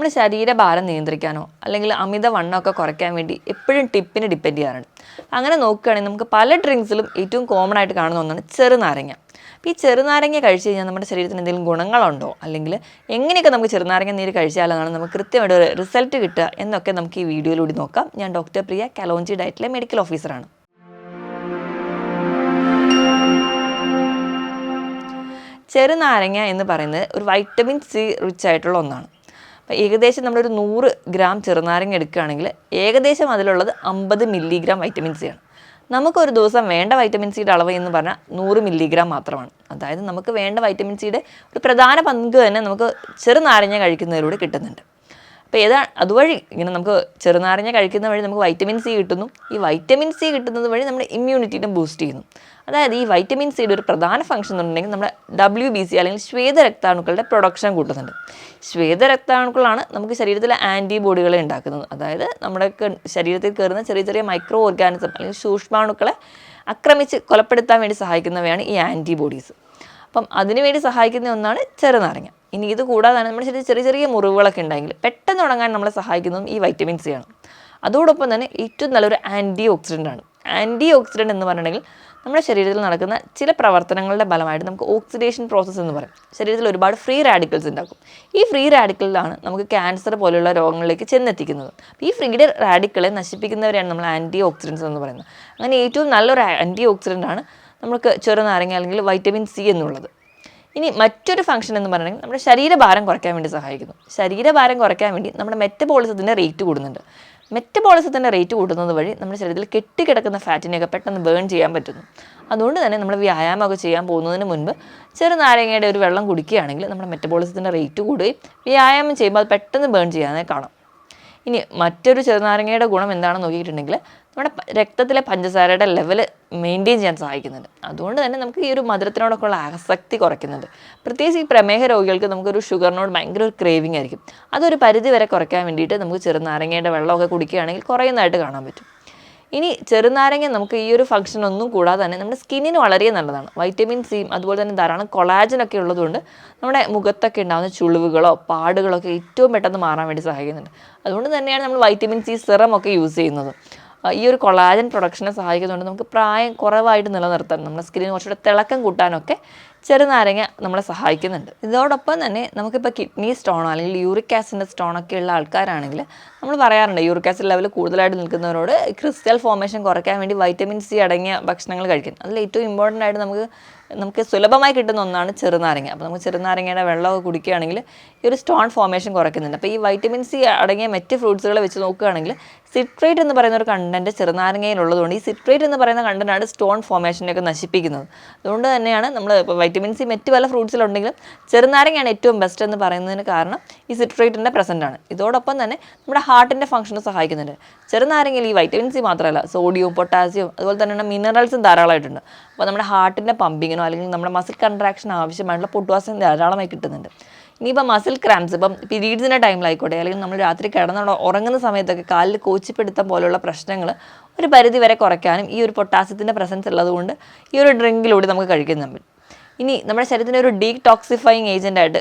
നമ്മുടെ ശരീരഭാരം നിയന്ത്രിക്കാനോ അല്ലെങ്കിൽ അമിത വണ്ണമൊക്കെ കുറയ്ക്കാൻ വേണ്ടി എപ്പോഴും ടിപ്പിന് ഡിപ്പെൻഡ് ചെയ്യാറുണ്ട്. അങ്ങനെ നോക്കുകയാണെങ്കിൽ നമുക്ക് പല ഡ്രിങ്ക്സിലും ഏറ്റവും കോമൺ ആയിട്ട് കാണുന്ന ഒന്നാണ് ചെറുനാരങ്ങ അപ്പോൾ ഈ ചെറുനാരങ്ങ കഴിച്ച് കഴിഞ്ഞാൽ നമ്മുടെ ശരീരത്തിന് എന്തെങ്കിലും ഗുണങ്ങളുണ്ടോ? അല്ലെങ്കിൽ എങ്ങനെയൊക്കെ നമുക്ക് ചെറുനാരങ്ങ നീര് കഴിച്ചാലാണ് നമുക്ക് കൃത്യമായിട്ട് ഒരു റിസൾട്ട് കിട്ടുക എന്നൊക്കെ നമുക്ക് ഈ വീഡിയോയിലൂടെ നോക്കാം. ഞാൻ ഡോക്ടർ പ്രിയ കലോഞ്ചി ഡയറ്റിലെ മെഡിക്കൽ ഓഫീസറാണ് ചെറുനാരങ്ങ എന്ന് പറയുന്നത് ഒരു വൈറ്റമിൻ സി റിച്ച് ആയിട്ടുള്ള ഒന്നാണ്. ഏകദേശം നമ്മളൊരു നൂറ് ഗ്രാം ചെറുനാരങ്ങ എടുക്കുകയാണെങ്കിൽ ഏകദേശം അതിലുള്ളത് അമ്പത് മില്ലിഗ്രാം വൈറ്റമിൻ സി ആണ്. നമുക്കൊരു ദിവസം വേണ്ട വൈറ്റമിൻ സിയുടെ അളവ് എന്ന് പറഞ്ഞാൽ നൂറ് മില്ലിഗ്രാം മാത്രമാണ്. അതായത് നമുക്ക് വേണ്ട വൈറ്റമിൻ സിയുടെ ഒരു പ്രധാന പങ്ക് തന്നെ നമുക്ക് ചെറുനാരങ്ങ കഴിക്കുന്നതിലൂടെ കിട്ടുന്നുണ്ട്. അപ്പോൾ ഏതാ അതുവഴി ഇങ്ങനെ നമുക്ക് ചെറുനാരങ്ങ കഴിക്കുന്ന വഴി നമുക്ക് വൈറ്റമിൻ സി കിട്ടുന്നു. ഈ വൈറ്റമിൻ സി കിട്ടുന്നത് വഴി നമ്മുടെ ഇമ്മ്യൂണിറ്റിയും ബൂസ്റ്റ് ചെയ്യുന്നു. അതായത് ഈ വൈറ്റമിൻ സിയുടെ ഒരു പ്രധാന ഫംഗ്ഷൻ എന്നുണ്ടെങ്കിൽ നമ്മുടെ ഡബ്ല്യു ബി സി അല്ലെങ്കിൽ ശ്വേത രക്താണുക്കളുടെ പ്രൊഡക്ഷൻ കൂട്ടുന്നുണ്ട്. ശ്വേത രക്താണുക്കളാണ് നമുക്ക് ശരീരത്തിലെ ആന്റിബോഡികളെ ഉണ്ടാക്കുന്നത്. അതായത് നമ്മുടെ ശരീരത്തിൽ കയറുന്ന ചെറിയ ചെറിയ മൈക്രോ ഓർഗാനിസം അല്ലെങ്കിൽ സൂക്ഷ്മാണുക്കളെ ആക്രമിച്ച് കൊലപ്പെടുത്താൻ വേണ്ടി സഹായിക്കുന്നവയാണ് ഈ ആന്റിബോഡീസ് അപ്പം അതിനുവേണ്ടി സഹായിക്കുന്ന ഒന്നാണ് ചെറുനാരങ്ങ. ഇനി ഇത് കൂടാതെ നമ്മുടെ ശരീരത്തിൽ ചെറിയ ചെറിയ മുറിവുകളൊക്കെ ഉണ്ടെങ്കിൽ പെട്ടെന്ന് ഉണങ്ങാൻ നമ്മളെ സഹായിക്കുന്നതും ഈ വൈറ്റമിൻ സി ആണ്. അതോടൊപ്പം തന്നെ ഏറ്റവും നല്ലൊരു ആന്റി ഓക്സിഡന്റ് ആണ്. ആന്റി ഓക്സിഡന്റ് എന്ന് പറഞ്ഞിട്ടുണ്ടെങ്കിൽ നമ്മുടെ ശരീരത്തിൽ നടക്കുന്ന ചില പ്രവർത്തനങ്ങളുടെ ഫലമായിട്ട് നമുക്ക് ഓക്സിഡേഷൻ പ്രോസസ്സ് എന്ന് പറയും. ശരീരത്തിൽ ഒരുപാട് ഫ്രീ റാഡിക്കൽസ് ഉണ്ടാക്കും. ഈ ഫ്രീ റാഡിക്കലിലാണ് നമുക്ക് ക്യാൻസർ പോലെയുള്ള രോഗങ്ങളിലേക്ക് ചെന്നെത്തിക്കുന്നത്. ഈ ഫ്രീ റാഡിക്കളെ നശിപ്പിക്കുന്നവരെയാണ് നമ്മൾ ആന്റി ഓക്സിഡൻസ് എന്ന് പറയുന്നത്. അങ്ങനെ ഏറ്റവും നല്ലൊരു ആന്റി ഓക്സിഡന്റ് ആണ് നമുക്ക് ചെറുനാരങ്ങ അല്ലെങ്കിൽ വൈറ്റമിൻ സി എന്നുള്ളത്. ഇനി മറ്റൊരു ഫംഗ്ഷൻ എന്ന് പറയുന്നത് നമ്മുടെ ശരീരഭാരം കുറയ്ക്കാൻ വേണ്ടി സഹായിക്കുന്നു. ശരീരഭാരം കുറയ്ക്കാൻ വേണ്ടി നമ്മുടെ മെറ്റബോളിസത്തിന്റെ റേറ്റ് കൂടുന്നുണ്ട്. മെറ്റബോളിസത്തിന്റെ റേറ്റ് കൂടുന്നത് വഴി നമ്മുടെ ശരീരത്തിൽ കെട്ടിക്കിടക്കുന്ന ഫാറ്റിനെയൊക്കെ പെട്ടെന്ന് ബേൺ ചെയ്യാൻ പറ്റുന്നു. അതുകൊണ്ട് തന്നെ നമ്മൾ വ്യായാമമൊക്കെ ചെയ്യാൻ പോകുന്നതിന് മുൻപ് ചെറുനാരങ്ങയുടെ ഒരു വെള്ളം കുടിക്കുകയാണെങ്കിൽ നമ്മുടെ മെറ്റബോളിസത്തിന്റെ റേറ്റ് കൂടുകയും വ്യായാമം ചെയ്യുമ്പോൾ അത് പെട്ടെന്ന് ബേൺ ചെയ്യാതെ കാണാം. ഇനി മറ്റൊരു ചെറുനാരങ്ങയുടെ ഗുണം എന്താണെന്ന് നോക്കിയിട്ടുണ്ടെങ്കിൽ നമ്മുടെ രക്തത്തിലെ പഞ്ചസാരയുടെ ലെവൽ മെയിന്റെയിൻ ചെയ്യാൻ സഹായിക്കുന്നുണ്ട്. അതുകൊണ്ട് തന്നെ നമുക്ക് ഈ ഒരു മധുരത്തിനോടൊക്കെ ഉള്ള ആസക്തി കുറയ്ക്കുന്നുണ്ട്. പ്രത്യേകിച്ച് ഈ പ്രമേഹ രോഗികൾക്ക് നമുക്കൊരു ഷുഗറിനോട് ഭയങ്കര ഒരു ക്രേവിംഗ് ആയിരിക്കും. അതൊരു പരിധി വരെ കുറയ്ക്കാൻ വേണ്ടിയിട്ട് നമുക്ക് ചെറുനാരങ്ങയുടെ വെള്ളമൊക്കെ കുടിക്കുകയാണെങ്കിൽ കുറയുന്നതായിട്ട് കാണാൻ പറ്റും. ഇനി ചെറുനാരങ്ങ നമുക്ക് ഈ ഒരു ഫംഗ്ഷൻ ഒന്നും കൂടാതെ തന്നെ നമ്മുടെ സ്കിന്നിന് വളരെ നല്ലതാണ്. വൈറ്റമിൻ സിയും അതുപോലെ തന്നെ ധാരാളം കൊളാജനൊക്കെ ഉള്ളതുകൊണ്ട് നമ്മുടെ മുഖത്തൊക്കെ ഉണ്ടാകുന്ന ചുളിവുകളോ പാടുകളോ ഒക്കെ ഏറ്റവും പെട്ടെന്ന് മാറാൻ വേണ്ടി സഹായിക്കുന്നുണ്ട്. അതുകൊണ്ട് തന്നെയാണ് നമ്മൾ വൈറ്റമിൻ സി സിറം ഒക്കെ യൂസ് ചെയ്യുന്നത്. ഈ ഒരു കൊളാജൻ പ്രൊഡക്ഷനെ സഹായിക്കുന്നതുകൊണ്ട് നമുക്ക് പ്രായം കുറവായിട്ട് നിലനിർത്താൻ നമ്മുടെ സ്കിന്നിന് കുറച്ചുകൂടെ തിളക്കം കൂട്ടാനൊക്കെ ചെറുനാരങ്ങ നമ്മളെ സഹായിക്കുന്നുണ്ട്. ഇതോടൊപ്പം തന്നെ നമുക്കിപ്പോൾ കിഡ്നി സ്റ്റോണോ അല്ലെങ്കിൽ യൂറിക് ആസിഡിന്റെ സ്റ്റോണൊക്കെ ഉള്ള ആൾക്കാരാണെങ്കിൽ നമ്മൾ പറയാറുണ്ട് യൂറിക് ആസിഡ് ലെവൽ കൂടുതലായിട്ട് നിൽക്കുന്നവരോട് ക്രിസ്റ്റൽ ഫോർമേഷൻ കുറയ്ക്കാൻ വേണ്ടി വൈറ്റമിൻ സി അടങ്ങിയ ഭക്ഷണങ്ങൾ കഴിക്കും. അതിൽ ഏറ്റവും ഇമ്പോർട്ടന്റ് ആയിട്ട് നമുക്ക് നമുക്ക് സുലഭമായി കിട്ടുന്ന ഒന്നാണ് ചെറുനാരങ്ങ. അപ്പോൾ നമുക്ക് ചെറുനാരങ്ങയുടെ വെള്ളമൊക്കെ കുടിക്കുകയാണെങ്കിൽ ഈ ഒരു സ്റ്റോൺ ഫോർമേഷൻ കുറയ്ക്കുന്നുണ്ട്. അപ്പോൾ ഈ വൈറ്റമിൻ സി അടങ്ങിയ മറ്റ് ഫ്രൂട്ട്സുകളെ വെച്ച് നോക്കുകയാണെങ്കിൽ സിട്രേറ്റ് എന്ന് പറയുന്ന ഒരു കണ്ടന്റ് ചെറുനാരങ്ങയിലുള്ളതുകൊണ്ട് ഈ സിട്രേറ്റ് എന്ന് പറയുന്ന കണ്ടന്റാണ് സ്റ്റോൺ ഫോർമേഷനെയൊക്കെ നശിപ്പിക്കുന്നത്. അതുകൊണ്ട് തന്നെയാണ് നമ്മൾ ഇപ്പോൾ വൈറ്റമിൻ സി മറ്റ് പല ഫ്രൂട്ട്സിലുണ്ടെങ്കിലും ചെറുനാരങ്ങയാണ് ഏറ്റവും ബെസ്റ്റ് എന്ന് പറയുന്നതിന് കാരണം ഈ സിട്രേറ്റിന്റെ പ്രസന്റ് ആണ്. ഇതോടൊപ്പം തന്നെ നമ്മുടെ ഹാർട്ടിന്റെ ഫംഗ്ഷനും സഹായിക്കുന്നുണ്ട്. ചെറുനാരങ്ങയിൽ ഈ വൈറ്റമിൻ സി മാത്രമല്ല സോഡിയവും പൊട്ടാസ്യവും അതുപോലെ തന്നെയാണ് മിനറൽസും ധാരാളമായിട്ടുണ്ട്. അപ്പോൾ നമ്മുടെ ഹാർട്ടിന്റെ പമ്പിങ്ങിനോ അല്ലെങ്കിൽ നമ്മുടെ മസിൽ കൺട്രാക്ഷൻ ആവശ്യമായിട്ടുള്ള പൊട്ടുവാസം ധാരാളമായി കിട്ടുന്നുണ്ട്. ഇനിയിപ്പോൾ മസിൽ ക്രാംസ് ഇപ്പം പീരീഡ്സിന്റെ ടൈമിലായിക്കോട്ടെ അല്ലെങ്കിൽ നമ്മൾ രാത്രി കിടന്നുള്ള ഉറങ്ങുന്ന സമയത്തൊക്കെ കാലിൽ കോച്ചിപ്പിടുത്തം പോലുള്ള പ്രശ്നങ്ങൾ ഒരു പരിധി വരെ കുറയ്ക്കാനും ഈ ഒരു പൊട്ടാസ്യത്തിന്റെ പ്രസൻസ് ഉള്ളതുകൊണ്ട് ഈ ഒരു ഡ്രിങ്കിലൂടെ നമുക്ക് കഴിക്കാൻ ഇനി നമ്മുടെ ശരീരത്തിന് ഒരു ഡീ ടോക്സിഫയിങ് ആയിട്ട്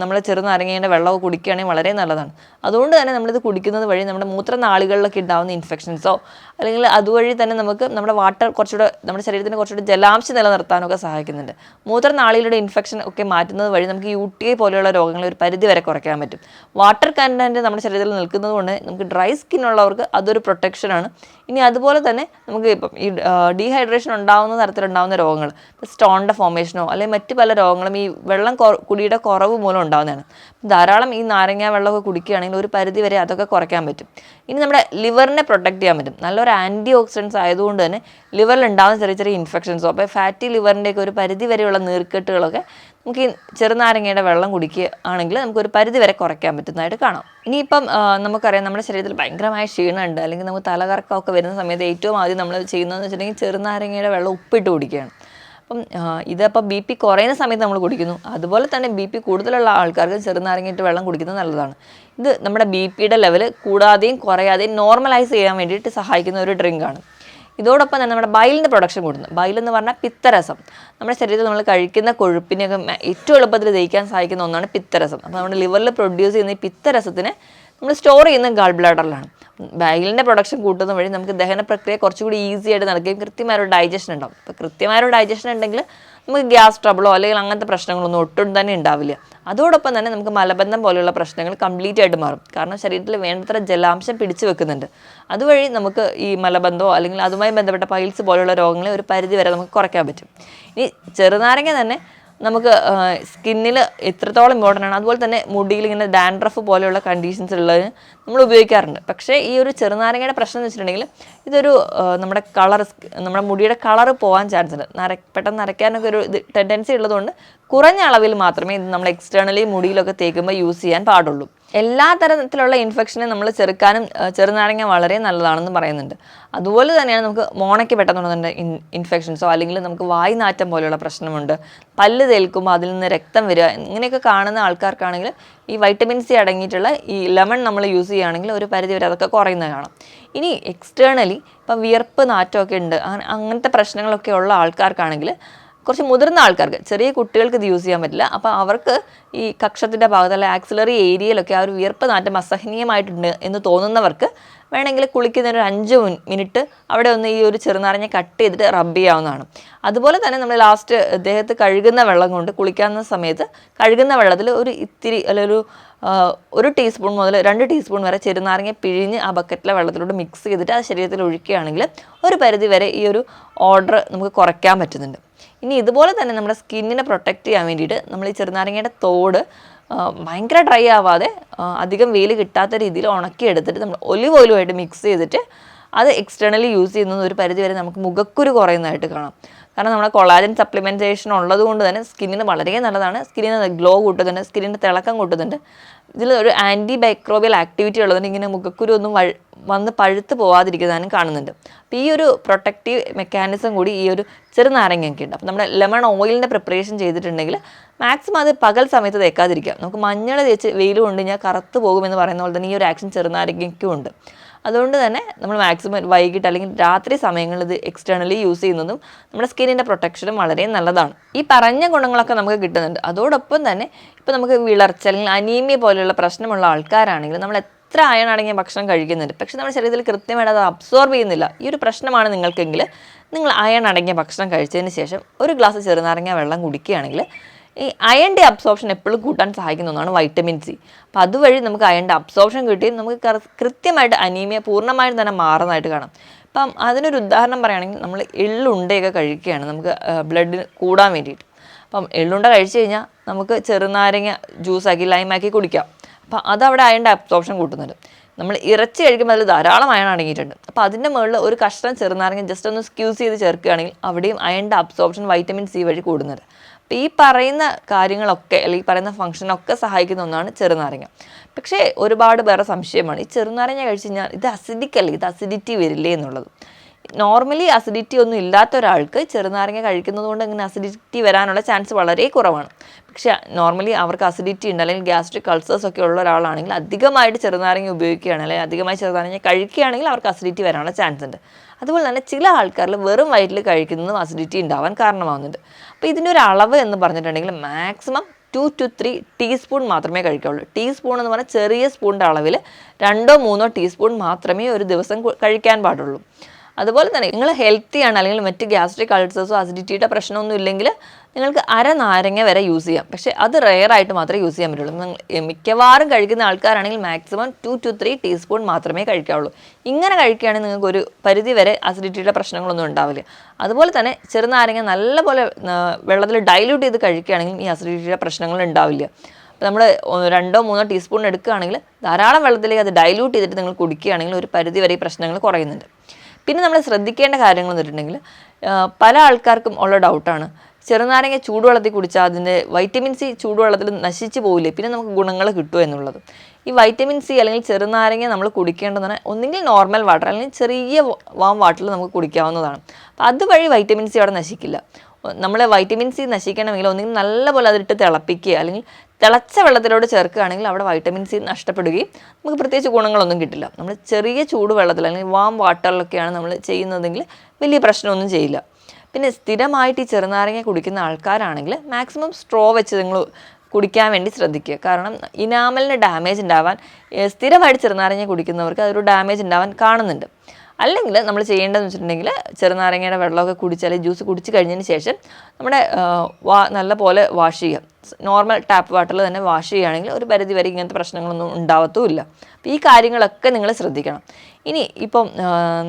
നമ്മൾ ചെറുനാരങ്ങയുടെ വെള്ളമോ കുടിക്കുകയാണെങ്കിൽ വളരെ നല്ലതാണ്. അതുകൊണ്ട് തന്നെ നമ്മളിത് കുടിക്കുന്നത് വഴി നമ്മുടെ മൂത്രനാളികളിലൊക്കെ ഉണ്ടാകുന്ന ഇൻഫെക്ഷൻസോ അല്ലെങ്കിൽ അതുവഴി തന്നെ നമുക്ക് നമ്മുടെ വാട്ടർ കുറച്ചുകൂടെ നമ്മുടെ ശരീരത്തിന് കുറച്ചുകൂടെ ജലാംശം നിലനിർത്താനൊക്കെ സഹായിക്കുന്നുണ്ട്. മൂത്രനാളികളുടെ ഇൻഫെക്ഷൻ ഒക്കെ മാറ്റുന്നത് വഴി നമുക്ക് യു ടി ഐ പോലെയുള്ള രോഗങ്ങൾ ഒരു പരിധി വരെ കുറയ്ക്കാൻ പറ്റും. വാട്ടർ കണ്ടന്റ് നമ്മുടെ ശരീരത്തിൽ നിൽക്കുന്നത് കൊണ്ട് നമുക്ക് ഡ്രൈ സ്കിൻ ഉള്ളവർക്ക് അതൊരു പ്രൊട്ടക്ഷനാണ്. ഇനി അതുപോലെ തന്നെ നമുക്ക് ഇപ്പം ഈ ഡീഹൈഡ്രേഷൻ ഉണ്ടാകുന്ന തരത്തിലുണ്ടാകുന്ന രോഗങ്ങൾ സ്റ്റോണിന്റെ ഫോർമേഷനോ അല്ലെങ്കിൽ മറ്റ് പല രോഗങ്ങളും ഈ വെള്ളം കുടിയുടെ കുറവ് മൂലം ഉണ്ടാകുന്നതാണ് ധാരാളം ഈ നാരങ്ങ വെള്ളമൊക്കെ കുടിക്കുകയാണെങ്കിൽ ഒരു പരിധി വരെ അതൊക്കെ കുറയ്ക്കാൻ പറ്റും. ഇനി നമ്മുടെ ലിവറിനെ പ്രൊട്ടക്ട് ചെയ്യാൻ പറ്റും. നല്ലൊരു ആന്റി ഓക്സിഡൻസ് ആയതുകൊണ്ട് തന്നെ ലിവറിൽ ഉണ്ടാകുന്ന ചെറിയ ചെറിയ ഇൻഫെക്ഷൻസോ അപ്പോൾ ഫാറ്റി ലിവറിന്റെയൊക്കെ ഒരു പരിധി വരെയുള്ള നീർക്കെട്ടുകളൊക്കെ നമുക്ക് ഈ ചെറുനാരങ്ങയുടെ വെള്ളം കുടിക്കുക ആണെങ്കിൽ നമുക്ക് ഒരു പരിധി വരെ കുറയ്ക്കാൻ പറ്റുന്നതായിട്ട് കാണാം. ഇനിയിപ്പം നമുക്കറിയാം നമ്മുടെ ശരീരത്തിൽ ഭയങ്കരമായ ക്ഷീണമുണ്ട്. അല്ലെങ്കിൽ നമുക്ക് തലകറക്കമൊക്കെ വരുന്ന സമയത്ത് ഏറ്റവും ആദ്യം നമ്മൾ ചെയ്യുന്നതെന്ന് വെച്ചിട്ടുണ്ടെങ്കിൽ ചെറുനാരങ്ങയുടെ വെള്ളം ഉപ്പിട്ട് കുടിക്കുകയാണ്. അപ്പം ഇതപ്പം ബി പി കുറയുന്ന സമയത്ത് നമ്മൾ കുടിക്കുന്നു. അതുപോലെ തന്നെ ബി പി കൂടുതലുള്ള ആൾക്കാർക്ക് ചെറുനാരങ്ങയിട്ട് വെള്ളം കുടിക്കുന്നത് നല്ലതാണ്. ഇത് നമ്മുടെ ബി പിയുടെ ലെവൽ കൂടാതെയും കുറയാതെയും നോർമലൈസ് ചെയ്യാൻ വേണ്ടിയിട്ട് സഹായിക്കുന്ന ഒരു ഡ്രിങ്കാണ് ഇതോടൊപ്പം തന്നെ നമ്മുടെ ബൈലിന്റെ പ്രൊഡക്ഷൻ കൂടുന്നു. ബൈൽ എന്ന് പറഞ്ഞാൽ പിത്തരസം. നമ്മുടെ ശരീരത്തിൽ നമ്മൾ കഴിക്കുന്ന കൊഴുപ്പിനെയൊക്കെ ഏറ്റവും എളുപ്പത്തിൽ ദഹിക്കാൻ സഹായിക്കുന്ന ഒന്നാണ് പിത്തരസം. അപ്പോൾ നമ്മുടെ ലിവറിൽ പ്രൊഡ്യൂസ് ചെയ്യുന്ന ഈ പിത്തരസത്തിനെ നമ്മൾ സ്റ്റോർ ചെയ്യുന്ന ഗാൾ ബ്ലാഡറിലാണ് ബൈലിന്റെ പ്രൊഡക്ഷൻ കൂട്ടുന്ന വഴി നമുക്ക് ദഹന പ്രക്രിയ കുറച്ചുകൂടി ഈസി ആയിട്ട് നടക്കുകയും കൃത്യമായ ഒരു ഡൈജഷൻ ഉണ്ടാവും. അപ്പോൾ കൃത്യമായ ഒരു ഡൈജഷൻ ഉണ്ടെങ്കിൽ നമുക്ക് ഗ്യാസ് ട്രബിളോ അല്ലെങ്കിൽ അങ്ങനത്തെ പ്രശ്നങ്ങളൊന്നും ഒട്ടും തന്നെ ഉണ്ടാവില്ല. അതോടൊപ്പം തന്നെ നമുക്ക് മലബന്ധം പോലെയുള്ള പ്രശ്നങ്ങൾ കംപ്ലീറ്റ് ആയിട്ട് മാറും. കാരണം ശരീരത്തിൽ വേണ്ടത്ര ജലാംശം പിടിച്ചു വെക്കുന്നുണ്ട്. അതുവഴി നമുക്ക് ഈ മലബന്ധമോ അല്ലെങ്കിൽ അതുമായി ബന്ധപ്പെട്ട പൈൽസ് പോലെയുള്ള രോഗങ്ങളെ ഒരു പരിധി വരെ നമുക്ക് കുറയ്ക്കാൻ പറ്റും. ഇനി ചെറുനാരങ്ങ തന്നെ നമുക്ക് സ്കിന്നിൽ എത്രത്തോളം ഇമ്പോർട്ടന്റ് ആണ്. അതുപോലെ തന്നെ മുടിയിൽ ഇങ്ങനെ ഡാൻഡ്രഫ് പോലെയുള്ള കണ്ടീഷൻസ് ഉള്ളത് നമ്മൾ ഉപയോഗിക്കാറുണ്ട്. പക്ഷേ ഈ ഒരു ചെറുനാരങ്ങയുടെ പ്രശ്നം എന്ന് വെച്ചിട്ടുണ്ടെങ്കിൽ ഇതൊരു നമ്മുടെ കളർ നമ്മുടെ മുടിയുടെ കളർ പോകാൻ ചാൻസ് ഉണ്ട്. നര പെട്ടെന്ന് നരയ്ക്കാനൊക്കെ ഒരു ടെൻഡൻസി ഉള്ളതുകൊണ്ട് കുറഞ്ഞ അളവിൽ മാത്രമേ ഇത് നമ്മൾ എക്സ്റ്റേണലി മുടിയിലൊക്കെ തേക്കുമ്പോൾ യൂസ് ചെയ്യാൻ പാടുള്ളൂ. എല്ലാ തരത്തിലുള്ള ഇൻഫെക്ഷനെ നമ്മൾ ചെറുക്കാനും ചെറുനാരങ്ങ വളരെ നല്ലതാണെന്ന് പറയുന്നുണ്ട്. അതുപോലെ തന്നെയാണ് നമുക്ക് മോണയ്ക്ക് പെട്ടെന്ന് ഇൻ ഇൻഫെക്ഷൻസോ അല്ലെങ്കിൽ നമുക്ക് വായ് നാറ്റം പോലെയുള്ള പ്രശ്നമുണ്ട്. പല്ല് തേൽക്കുമ്പോൾ അതിൽ നിന്ന് രക്തം വരിക ഇങ്ങനെയൊക്കെ കാണുന്ന ആൾക്കാർക്കാണെങ്കിൽ ഈ വൈറ്റമിൻ സി അടങ്ങിയിട്ടുള്ള ഈ ലെമൺ നമ്മൾ യൂസ് ചെയ്യുകയാണെങ്കിൽ ഒരു പരിധി വരെ അതൊക്കെ കുറയുന്നത് കാണാം. ഇനി എക്സ്റ്റേണലി ഇപ്പം വിയർപ്പ് നാറ്റമൊക്കെ ഉണ്ട് അങ്ങനെ അങ്ങനത്തെ പ്രശ്നങ്ങളൊക്കെ ഉള്ള ആൾക്കാർക്കാണെങ്കിൽ കുറച്ച് മുതിർന്ന ആൾക്കാർക്ക് ചെറിയ കുട്ടികൾക്ക് ഇത് യൂസ് ചെയ്യാൻ പറ്റില്ല. അപ്പോൾ അവർക്ക് ഈ കക്ഷത്തിന്റെ ഭാഗത്ത് അല്ലെങ്കിൽ ആക്സിലറി ഏരിയയിലൊക്കെ ആ ഒരു വിയർപ്പ് നാറ്റം അസഹനീയമായിട്ടുണ്ട് എന്ന് തോന്നുന്നവർക്ക് വേണമെങ്കിൽ കുളിക്കുന്നതിന് ഒരു അഞ്ച് മിനിറ്റ് അവിടെ ഒന്ന് ഈ ഒരു ചെറുനാരങ്ങ കട്ട് ചെയ്തിട്ട് റബ്ബ് ചെയ്യാവുന്നതാണ്. അതുപോലെ തന്നെ നമ്മൾ ലാസ്റ്റ് ദേഹത്ത് കഴുകുന്ന വെള്ളം കൊണ്ട് കുളിക്കാവുന്ന സമയത്ത് കഴുകുന്ന വെള്ളത്തിൽ ഒരു ഇത്തിരി അല്ലെങ്കിൽ ഒരു ഒരു ടീസ്പൂൺ മുതൽ രണ്ട് ടീസ്പൂൺ വരെ ചെറുനാരങ്ങ പിഴിഞ്ഞ് ആ ബക്കറ്റിലെ വെള്ളത്തിലോട്ട് മിക്സ് ചെയ്തിട്ട് ആ ശരീരത്തിൽ ഒഴിക്കുകയാണെങ്കിൽ ഒരു പരിധി വരെ ഈ ഒരു ഓർഡർ നമുക്ക് കുറയ്ക്കാൻ പറ്റുന്നുണ്ട്. ഇനി ഇതുപോലെ തന്നെ നമ്മുടെ സ്കിന്നിനെ പ്രൊട്ടക്റ്റ് ചെയ്യാൻ വേണ്ടിയിട്ട് നമ്മൾ ഈ ചെറുനാരങ്ങയുടെ തോട് ഭയങ്കര ഡ്രൈ ആവാതെ അധികം വെയിൽ കിട്ടാത്ത രീതിയിൽ ഉണക്കി എടുത്തിട്ട് നമ്മൾ ഒലിവ് ഓയിലുമായിട്ട് മിക്സ് ചെയ്തിട്ട് അത് എക്സ്റ്റേണലി യൂസ് ചെയ്യുന്നത് ഒരു പരിധി വരെ നമുക്ക് മുഖക്കുരു കുറയുന്നതായിട്ട് കാണാം. കാരണം നമ്മുടെ കൊളാജൻ സപ്ലിമെന്റേഷൻ ഉള്ളത് കൊണ്ട് തന്നെ സ്കിന്നിന് വളരെ നല്ലതാണ്. സ്കിന്നിന് ഗ്ലോ കൂട്ടുന്നുണ്ട് സ്കിന്നിന് തിളക്കം കൂട്ടുന്നുണ്ട്. ഇതിൽ ഒരു ആന്റി മൈക്രോബിയൽ ആക്ടിവിറ്റി ഉള്ളതുകൊണ്ട് ഇങ്ങനെ മുഖക്കുരു ഒന്നും വന്ന് പഴുത്ത് പോവാതിരിക്കുന്നതാനും കാണുന്നുണ്ട്. അപ്പോൾ ഈ ഒരു പ്രൊട്ടക്റ്റീവ് മെക്കാനിസം കൂടി ഈ ഒരു ചെറുനാരങ്ങയൊക്കെ ഉണ്ട്. അപ്പോൾ നമ്മുടെ ലെമൺ ഓയിലിന്റെ പ്രിപ്പറേഷൻ ചെയ്തിട്ടുണ്ടെങ്കിൽ മാക്സിമം അത് പകൽ സമയത്ത് തേക്കാതിരിക്കുക നമുക്ക് മഞ്ഞൾ തേച്ച് വെയിൽ കൊണ്ട് കഴിഞ്ഞാൽ കറുത്ത് പോകുമെന്ന് പറയുന്ന പോലെ തന്നെ ഈ ഒരു ആക്ഷൻ ചെറുനാരങ്ങയ്ക്കും ഉണ്ട്. അതുകൊണ്ട് തന്നെ നമ്മൾ മാക്സിമം വൈകിട്ട് അല്ലെങ്കിൽ രാത്രി സമയങ്ങളിൽ ഇത് എക്സ്റ്റേണലി യൂസ് ചെയ്യുന്നതും നമ്മുടെ സ്കിന്നിന്റെ പ്രൊട്ടക്ഷനും വളരെ നല്ലതാണ്. ഈ പറഞ്ഞ ഗുണങ്ങളൊക്കെ നമുക്ക് കിട്ടുന്നുണ്ട്. അതോടൊപ്പം തന്നെ ഇപ്പോൾ നമുക്ക് വിളർച്ച അല്ലെങ്കിൽ അനീമിയ പോലെയുള്ള പ്രശ്നമുള്ള ആൾക്കാരാണെങ്കിൽ നമ്മൾ എത്ര അയൺ ഭക്ഷണം കഴിക്കുന്നുണ്ട്. പക്ഷേ നമ്മുടെ ശരീരത്തിൽ കൃത്യമായിട്ട് അത് അബ്സോർബ് ചെയ്യുന്നില്ല. ഈ ഒരു പ്രശ്നമാണ് നിങ്ങൾക്കെങ്കിൽ നിങ്ങൾ അയൺ അടങ്ങിയ ഭക്ഷണം കഴിച്ചതിന് ശേഷം ഒരു ഗ്ലാസ് ചെറുനാരങ്ങ വെള്ളം കുടിക്കുകയാണെങ്കിൽ ഈ അയണിന്റെ അബ്സോർപ്ഷൻ എപ്പോഴും കൂട്ടാൻ സഹായിക്കുന്ന ഒന്നാണ് വൈറ്റമിൻ സി അപ്പോൾ അതുവഴി നമുക്ക് അയണിന്റെ അബ്സോർപ്ഷൻ കിട്ടി നമുക്ക് കൃത്യമായിട്ട് അനീമിയ പൂർണമായും തന്നെ മാറുന്നതായിട്ട് കാണാം. അപ്പം അതിനൊരു ഉദാഹരണം പറയുകയാണെങ്കിൽ നമ്മൾ എള്ളുണ്ടയൊക്കെ കഴിക്കുകയാണ് നമുക്ക് ബ്ലഡ് കൂടാൻ വേണ്ടിയിട്ട്. അപ്പം എള്ളുണ്ട കഴിച്ചു കഴിഞ്ഞാൽ നമുക്ക് ചെറുനാരങ്ങ ജ്യൂസാക്കി ലൈമാക്കി കുടിക്കാം. അപ്പം അതവിടെ അയണിന്റെ അബ്സോർപ്ഷൻ കൂട്ടുന്നുണ്ട്. നമ്മൾ ഇറച്ചി കഴിക്കുമ്പോൾ അതിൽ ധാരാളം അയൺ അടങ്ങിയിട്ടുണ്ട്. അപ്പോൾ അതിന്റെ മുകളിൽ ഒരു കഷ്ണം ചെറുനാരങ്ങ ജസ്റ്റ് ഒന്ന് സ്ക്യൂസ് ചെയ്ത് ചേർക്കുകയാണെങ്കിൽ അവിടെയും അയണിന്റെ അബ്സോർപ്ഷൻ വൈറ്റമിൻ സി വഴി കൂടുന്നുണ്ട്. ഈ പറയുന്ന കാര്യങ്ങളൊക്കെ അല്ലെങ്കിൽ ഈ പറയുന്ന ഫംഗ്ഷനൊക്കെ സഹായിക്കുന്ന ഒന്നാണ് ചെറുനാരങ്ങ. പക്ഷേ ഒരുപാട് പേരെ സംശയമാണ്. ഈ ചെറുനാരങ്ങ കഴിച്ച് കഴിഞ്ഞാൽ ഇത് അസിഡിക് അല്ലേ ഇത് അസിഡിറ്റി വരില്ലേ എന്നുള്ളത്. നോർമലി അസിഡിറ്റി ഒന്നും ഇല്ലാത്ത ഒരാൾക്ക് ചെറുനാരങ്ങ കഴിക്കുന്നത് കൊണ്ട് ഇങ്ങനെ അസിഡിറ്റി വരാനുള്ള ചാൻസ് വളരെ കുറവാണ്. പക്ഷേ നോർമലി അവർക്ക് അസിഡിറ്റി ഉണ്ട്. അല്ലെങ്കിൽ ഗ്യാസ്ട്രിക് അൾസേഴ്സ് ഒക്കെ ഉള്ള ഒരാളാണെങ്കിൽ അധികമായിട്ട് ചെറുനാരങ്ങ ഉപയോഗിക്കുകയാണ്. അല്ലെങ്കിൽ അധികമായി ചെറുനാരങ്ങ കഴിക്കുകയാണെങ്കിൽ അവർക്ക് അസിഡിറ്റി വരാനുള്ള ചാൻസ് ഉണ്ട്. അതുപോലെ തന്നെ ചില ആൾക്കാരിൽ വെറും വയറ്റിൽ കഴിക്കുന്നതും അസിഡിറ്റി ഉണ്ടാവാൻ കാരണമാകുന്നുണ്ട് അപ്പോൾ ഇതിന്റെ ഒരു അളവ് എന്ന് പറഞ്ഞിട്ടുണ്ടെങ്കിൽ maximum two to three teaspoon മാത്രമേ കഴിക്കാവുള്ളൂ. ടീസ്പൂൺ എന്ന് പറഞ്ഞാൽ ചെറിയ സ്പൂണിന്റെ അളവിൽ രണ്ടോ മൂന്നോ ടീസ്പൂൺ മാത്രമേ ഒരു ദിവസം കഴിക്കാൻ പാടുള്ളൂ. അതുപോലെ തന്നെ നിങ്ങൾ ഹെൽത്തി ആണ് അല്ലെങ്കിൽ മറ്റ് ഗ്യാസ്ട്രിക് അൾസേഴ്സോ അസിഡിറ്റിയുടെ പ്രശ്നമൊന്നും ഇല്ലെങ്കിൽ നിങ്ങൾക്ക് അര നാരങ്ങ വരെ യൂസ് ചെയ്യാം. പക്ഷേ അത് റെയർ ആയിട്ട് മാത്രമേ യൂസ് ചെയ്യാൻ പറ്റുള്ളൂ. നിങ്ങൾ മിക്കവാറും കഴിക്കുന്ന ആൾക്കാരാണെങ്കിൽ maximum two to three teaspoon മാത്രമേ കഴിക്കാവുള്ളൂ. ഇങ്ങനെ കഴിക്കുകയാണെങ്കിൽ നിങ്ങൾക്ക് ഒരു പരിധി വരെ അസിഡിറ്റിയുടെ പ്രശ്നങ്ങളൊന്നും ഉണ്ടാവില്ല. അതുപോലെ തന്നെ ചെറുനാരങ്ങ നല്ലപോലെ വെള്ളത്തിൽ ഡൈല്യൂട്ട് ചെയ്ത് കഴിക്കുകയാണെങ്കിൽ ഈ അസിഡിറ്റിയുടെ പ്രശ്നങ്ങൾ ഉണ്ടാവില്ല. നമ്മൾ രണ്ടോ മൂന്നോ ടീസ്പൂൺ എടുക്കുകയാണെങ്കിൽ ധാരാളം വെള്ളത്തിലേക്ക് അത് ഡൈല്യൂട്ട് ചെയ്തിട്ട് നിങ്ങൾ കുടിക്കുകയാണെങ്കിൽ ഒരു പരിധി വരെ ഈ പ്രശ്നങ്ങൾ കുറയുന്നുണ്ട്. പിന്നെ നമ്മൾ ശ്രദ്ധിക്കേണ്ട കാര്യങ്ങൾ എന്ന് പല ആൾക്കാർക്കും ഉള്ള ഡൗട്ടാണ് ചെറുനാരങ്ങ ചൂടുവെള്ളത്തിൽ കുടിച്ചാൽ അതിന്റെ വൈറ്റമിൻ സി ചൂടുവെള്ളത്തിൽ നശിച്ചു പോവില്ലേ? പിന്നെ നമുക്ക് ഗുണങ്ങൾ കിട്ടുമോ എന്നുള്ളത്. ഈ വൈറ്റമിൻ സി അല്ലെങ്കിൽ ചെറുനാരങ്ങ നമ്മൾ കുടിക്കേണ്ടതാണ് ഒന്നുകിൽ നോർമൽ വാട്ടർ അല്ലെങ്കിൽ ചെറിയ വാം വാട്ടറിൽ നമുക്ക് കുടിക്കാവുന്നതാണ്. അപ്പോൾ അതുവഴി വൈറ്റമിൻ സി അവിടെ നശിക്കില്ല. നമ്മൾ വൈറ്റമിൻ സി നശിക്കണമെങ്കിൽ ഒന്നുകിൽ നല്ലപോലെ അതിട്ട് തിളപ്പിക്കുക അല്ലെങ്കിൽ തിളച്ച വെള്ളത്തിലോട് ചേർക്കുകയാണെങ്കിൽ അവിടെ വൈറ്റമിൻ സി നഷ്ടപ്പെടുകയും നമുക്ക് പ്രത്യേകിച്ച് ഗുണങ്ങളൊന്നും കിട്ടില്ല. നമ്മൾ ചെറിയ ചൂട് വെള്ളത്തിൽ അല്ലെങ്കിൽ വാം വാട്ടറിലൊക്കെയാണ് നമ്മൾ ചെയ്യുന്നതെങ്കിൽ വലിയ പ്രശ്നമൊന്നും ചെയ്യില്ല. പിന്നെ സ്ഥിരമായിട്ട് ഈ ചെറുനാരങ്ങ കുടിക്കുന്ന ആൾക്കാരാണെങ്കിൽ മാക്സിമം സ്ട്രോ വെച്ച് നിങ്ങൾ കുടിക്കാൻ വേണ്ടി ശ്രദ്ധിക്കുക. കാരണം ഇനാമലിന് ഡാമേജ് ഉണ്ടാവാൻ സ്ഥിരമായിട്ട് ചെറുനാരങ്ങ കുടിക്കുന്നവർക്ക് അതൊരു ഡാമേജ് ഉണ്ടാവാൻ കാണുന്നുണ്ട്. അല്ലെങ്കിൽ നമ്മൾ ചെയ്യേണ്ടതെന്ന് വെച്ചിട്ടുണ്ടെങ്കിൽ ചെറുനാരങ്ങയുടെ വെള്ളമൊക്കെ കുടിച്ചാൽ ജ്യൂസ് കുടിച്ച് കഴിഞ്ഞതിന് ശേഷം നമ്മുടെ വാ നല്ല പോലെ വാഷ് ചെയ്യുക നോർമൽ ടാപ്പ് വാട്ടറിൽ തന്നെ വാഷ് ചെയ്യുകയാണെങ്കിൽ ഒരു പരിധി വരെ ഇങ്ങനത്തെ പ്രശ്നങ്ങളൊന്നും ഉണ്ടാവത്തുമില്ല. അപ്പോൾ ഈ കാര്യങ്ങളൊക്കെ നിങ്ങൾ ശ്രദ്ധിക്കണം. ഇനി ഇപ്പം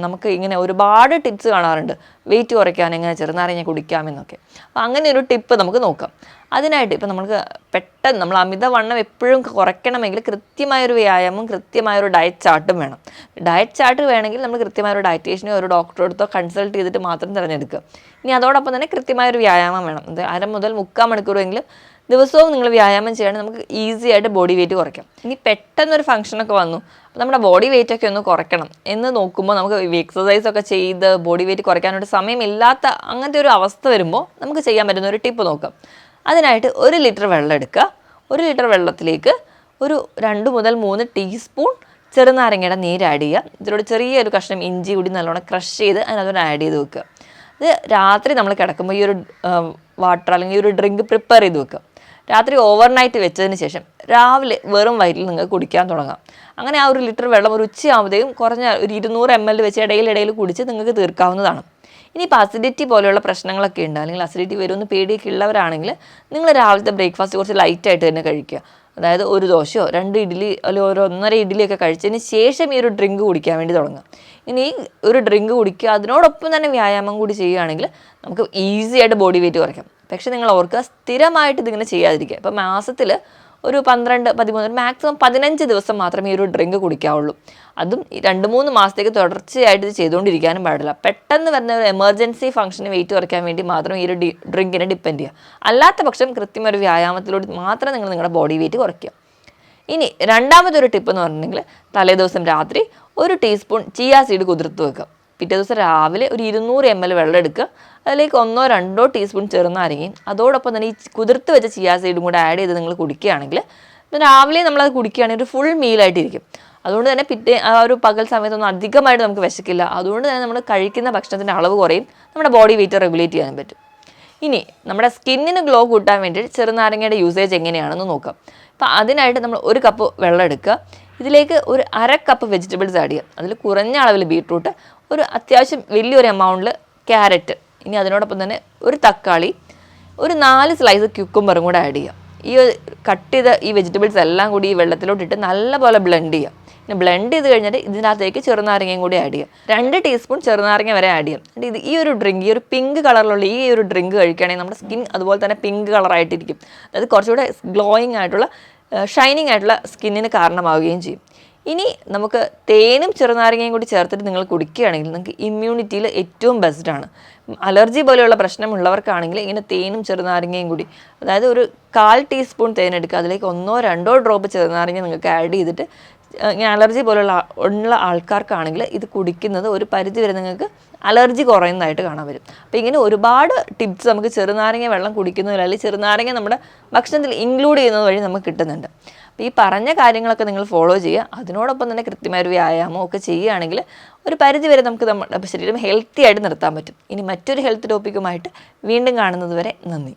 നമുക്ക് ഇങ്ങനെ ഒരുപാട് ടിപ്സ് കാണാറുണ്ട്. വെയിറ്റ് കുറയ്ക്കാൻ എങ്ങനെ ചെറുനാരങ്ങ കുടിക്കാമെന്നൊക്കെ അപ്പോൾ അങ്ങനെ ഒരു ടിപ്പ് നമുക്ക് നോക്കാം. അതിനായിട്ട് ഇപ്പം നമുക്ക് പെട്ടെന്ന് നമ്മൾ അമിതവണ്ണം എപ്പോഴും കുറയ്ക്കണമെങ്കിൽ കൃത്യമായൊരു വ്യായാമം കൃത്യമായൊരു ഡയറ്റ് ചാർട്ടും വേണം. ഡയറ്റ് ചാർട്ട് വേണമെങ്കിൽ നമ്മൾ കൃത്യമായൊരു ഡയറ്റീഷ്യനോ ഒരു ഡോക്ടറെ അടുത്തോ കൺസൾട്ട് ചെയ്തിട്ട് മാത്രം തിരഞ്ഞെടുക്കുക. ഇനി അതോടൊപ്പം തന്നെ കൃത്യമായൊരു വ്യായാമം വേണം. അത് അര മുതൽ മുക്കാൽ മണിക്കൂറെങ്കിലും ദിവസവും നിങ്ങൾ വ്യായാമം ചെയ്യുകയാണെങ്കിൽ നമുക്ക് ഈസി ആയിട്ട് ബോഡി വെയിറ്റ് കുറയ്ക്കാം. ഇനി പെട്ടെന്നൊരു ഫംഗ്ഷനൊക്കെ വന്നു. അപ്പോൾ നമ്മുടെ ബോഡി വെയിറ്റ് ഒക്കെ ഒന്ന് കുറയ്ക്കണം എന്ന് നോക്കുമ്പോൾ നമുക്ക് എക്സസൈസ് ഒക്കെ ചെയ്ത് ബോഡി വെയിറ്റ് കുറയ്ക്കാനായിട്ട് സമയമില്ലാത്ത അങ്ങനത്തെ ഒരു അവസ്ഥ വരുമ്പോൾ നമുക്ക് ചെയ്യാൻ പറ്റുന്ന ഒരു ടിപ്പ് നോക്കാം. അതിനായിട്ട് ഒരു ലിറ്റർ വെള്ളം എടുക്കുക. ഒരു ലിറ്റർ വെള്ളത്തിലേക്ക് ഒരു രണ്ട് മുതൽ മൂന്ന് ടീസ്പൂൺ ചെറുനാരങ്ങയുടെ നീര് ആഡ് ചെയ്യുക. ഇതിലൂടെ ചെറിയൊരു കഷ്ണം ഇഞ്ചി കൂടി നല്ലോണം ക്രഷ് ചെയ്ത് അതിനകത്ത് ആഡ് ചെയ്ത് വെക്കുക. ഇത് രാത്രി നമ്മൾ കിടക്കുമ്പോൾ ഈ ഒരു വാട്ടർ അല്ലെങ്കിൽ ഈ ഒരു ഡ്രിങ്ക് പ്രിപ്പയർ ചെയ്ത് വെക്കുക. രാത്രി ഓവർനൈറ്റ് വെച്ചതിന് ശേഷം രാവിലെ വെറും വയറ്റിൽ നിങ്ങൾക്ക് കുടിക്കാൻ തുടങ്ങാം. അങ്ങനെ ആ ഒരു ലിറ്റർ വെള്ളം ഒരു ഉച്ചയാകുമ്പോഴത്തേക്കും കുറഞ്ഞ ഒരു ഇരുന്നൂറ് എം എൽ വെച്ച് ഇടയിലിടയിൽ കുടിച്ച് നിങ്ങൾക്ക് തീർക്കാവുന്നതാണ്. ഇനിയിപ്പോൾ അസിഡിറ്റി പോലെയുള്ള പ്രശ്നങ്ങളൊക്കെ ഉണ്ട്. അല്ലെങ്കിൽ അസിഡിറ്റി വരുമെന്ന് പേടിയൊക്കെ ഉള്ളവരാണെങ്കിൽ നിങ്ങൾ രാവിലത്തെ ബ്രേക്ക്ഫാസ്റ്റ് കുറച്ച് ലൈറ്റായിട്ട് തന്നെ കഴിക്കുക. അതായത് ഒരു ദോശയോ രണ്ട് ഇഡ്ഡലി അല്ലെങ്കിൽ ഒരു ഒന്നര ഇഡ്ഡലിയൊക്കെ കഴിച്ചതിന് ശേഷം ഈ ഒരു ഡ്രിങ്ക് കുടിക്കാൻ വേണ്ടി തുടങ്ങുക. ഇനി ഈ ഒരു ഡ്രിങ്ക് കുടിക്കുക അതിനോടൊപ്പം തന്നെ വ്യായാമം കൂടി ചെയ്യുകയാണെങ്കിൽ നമുക്ക് ഈസി ആയിട്ട് ബോഡി വെയിറ്റ് കുറയ്ക്കാം. പക്ഷേ നിങ്ങൾ ഓർക്കുക സ്ഥിരമായിട്ട് ഇതിങ്ങനെ ചെയ്യാതിരിക്കുക. ഇപ്പം മാസത്തിൽ ഒരു പന്ത്രണ്ട് പതിമൂന്ന് മാക്സിമം പതിനഞ്ച് ദിവസം മാത്രമേ ഈ ഒരു ഡ്രിങ്ക് കുടിക്കാവുള്ളൂ. അതും രണ്ട് മൂന്ന് മാസത്തേക്ക് തുടർച്ചയായിട്ട് ഇത് ചെയ്തുകൊണ്ടിരിക്കാനും പാടില്ല. പെട്ടെന്ന് വരുന്ന ഒരു എമർജൻസി ഫംഗ്ഷന് വെയിറ്റ് കുറയ്ക്കാൻ വേണ്ടി മാത്രം ഈ ഒരു ഡി ഡ്രിങ്കിനെ ഡിപ്പെൻഡ് ചെയ്യുക. അല്ലാത്ത പക്ഷം കൃത്യം ഒരു വ്യായാമത്തിലൂടെ മാത്രം നിങ്ങൾ നിങ്ങളുടെ ബോഡി വെയിറ്റ് കുറയ്ക്കുക. ഇനി രണ്ടാമതൊരു ടിപ്പ് എന്ന് പറഞ്ഞിട്ടുണ്ടെങ്കിൽ തലേദിവസം രാത്രി ഒരു ടീസ്പൂൺ ചിയാ സീഡ് കുതിർത്ത് വെക്കുക. പിറ്റേ ദിവസം രാവിലെ ഒരു ഇരുന്നൂറ് എം എൽ വെള്ളം എടുക്കുക. അതിലേക്ക് ഒന്നോ രണ്ടോ ടീസ്പൂൺ ചെറുനാരങ്ങയും അതോടൊപ്പം തന്നെ ഈ കുതിർത്ത് വെച്ച ചിയാ സീഡും കൂടെ ആഡ് ചെയ്ത് നിങ്ങൾ കുടിക്കുകയാണെങ്കിൽ രാവിലെ നമ്മളത് കുടിക്കുകയാണെങ്കിൽ ഒരു ഫുൾ മീലായിട്ടിരിക്കും അതുകൊണ്ട് തന്നെ പിറ്റേ ആ ഒരു പകൽ സമയത്തൊന്നും അധികമായിട്ട് നമുക്ക് വിശക്കില്ല. അതുകൊണ്ട് തന്നെ നമ്മൾ കഴിക്കുന്ന ഭക്ഷണത്തിന്റെ അളവ് കുറയും. നമ്മുടെ ബോഡി വെയിറ്റ് റെഗുലേറ്റ് ചെയ്യാനും പറ്റും. ഇനി നമ്മുടെ സ്കിന്നിന് ഗ്ലോ കൂട്ടാൻ വേണ്ടി ചെറുനാരങ്ങയുടെ യൂസേജ് എങ്ങനെയാണെന്ന് നോക്കാം. അപ്പോൾ അതിനായിട്ട് നമ്മൾ ഒരു കപ്പ് വെള്ളം എടുക്കുക. ഇതിലേക്ക് ഒരു അര കപ്പ് വെജിറ്റബിൾസ് ആഡ് ചെയ്യുക. അതിൽ കുറഞ്ഞ അളവിൽ ബീട്രൂട്ട് ഒരു അത്യാവശ്യം വലിയൊരു എമൗണ്ടിൽ ക്യാരറ്റ് ഇനി അതിനോടൊപ്പം തന്നെ ഒരു തക്കാളി ഒരു നാല് സ്ലൈസ് ക്യുക്കുംബറും കൂടെ ആഡ് ചെയ്യാം. ഈ കട്ട് ചെയ്ത ഈ വെജിറ്റബിൾസ് എല്ലാം കൂടി ഈ വെള്ളത്തിലോട്ടിട്ട് നല്ലപോലെ ബ്ലെൻഡ് ചെയ്യാം. പിന്നെ ബ്ലെൻഡ് ചെയ്ത് കഴിഞ്ഞിട്ട് ഇതിനകത്തേക്ക് ചെറുനാരങ്ങയും കൂടി ആഡ് ചെയ്യാം. രണ്ട് ടീസ്പൂൺ ചെറുനാരങ്ങ വരെ ആഡ് ചെയ്യാം. ഇത് ഈ ഒരു ഡ്രിങ്ക് ഈ ഒരു പിങ്ക് കളറിലുള്ള ഈ ഒരു ഡ്രിങ്ക് കഴിക്കുകയാണെങ്കിൽ നമ്മുടെ സ്കിൻ അതുപോലെ തന്നെ പിങ്ക് കളറായിട്ടിരിക്കും അതായത് കുറച്ചുകൂടെ ഗ്ലോയിങ് ആയിട്ടുള്ള ഷൈനിങ് ആയിട്ടുള്ള സ്കിന്നിന് കാരണമാവുകയും ചെയ്യും. ഇനി നമുക്ക് തേനും ചെറുനാരങ്ങയും കൂടി ചേർത്തിട്ട് നിങ്ങൾ കുടിക്കുകയാണെങ്കിൽ നിങ്ങൾക്ക് ഇമ്മ്യൂണിറ്റിയിൽ ഏറ്റവും ബെസ്റ്റ് ആണ്. അലർജി പോലെയുള്ള പ്രശ്നമുള്ളവർക്കാണെങ്കിൽ ഇങ്ങനെ തേനും ചെറുനാരങ്ങയും കൂടി അതായത് ഒരു കാൽ ടീസ്പൂൺ തേനെടുക്കുക അതിലേക്ക് ഒന്നോ രണ്ടോ ഡ്രോപ്പ് ചെറുനാരങ്ങ നിങ്ങൾക്ക് ആഡ് ചെയ്തിട്ട് ഇങ്ങനെ അലർജി പോലുള്ള ഉള്ള ആൾക്കാർക്കാണെങ്കിൽ ഇത് കുടിക്കുന്നത് ഒരു പരിധി വരെ നിങ്ങൾക്ക് അലർജി കുറയുന്നതായിട്ട് കാണാൻ വരും അപ്പോൾ ഇങ്ങനെ ഒരുപാട് ടിപ്സ് നമുക്ക് ചെറുനാരങ്ങ വെള്ളം കുടിക്കുന്നതിൽ അല്ലെങ്കിൽ ചെറുനാരങ്ങ നമ്മുടെ ഭക്ഷണത്തിൽ ഇൻക്ലൂഡ് ചെയ്യുന്നത് വഴി നമുക്ക് കിട്ടുന്നുണ്ട്. അപ്പോൾ ഈ പറഞ്ഞ കാര്യങ്ങളൊക്കെ നിങ്ങൾ ഫോളോ ചെയ്യുക. അതിനോടൊപ്പം തന്നെ കൃത്യമായ ഒരു വ്യായാമം ഒക്കെ ചെയ്യുകയാണെങ്കിൽ ഒരു പരിധി വരെ നമുക്ക് നമ്മുടെ ശരീരം ഹെൽത്തി ആയിട്ട് നിർത്താൻ പറ്റും. ഇനി മറ്റൊരു ഹെൽത്ത് ടോപ്പിക്കുമായിട്ട് വീണ്ടും കാണുന്നത് വരെ നന്ദി.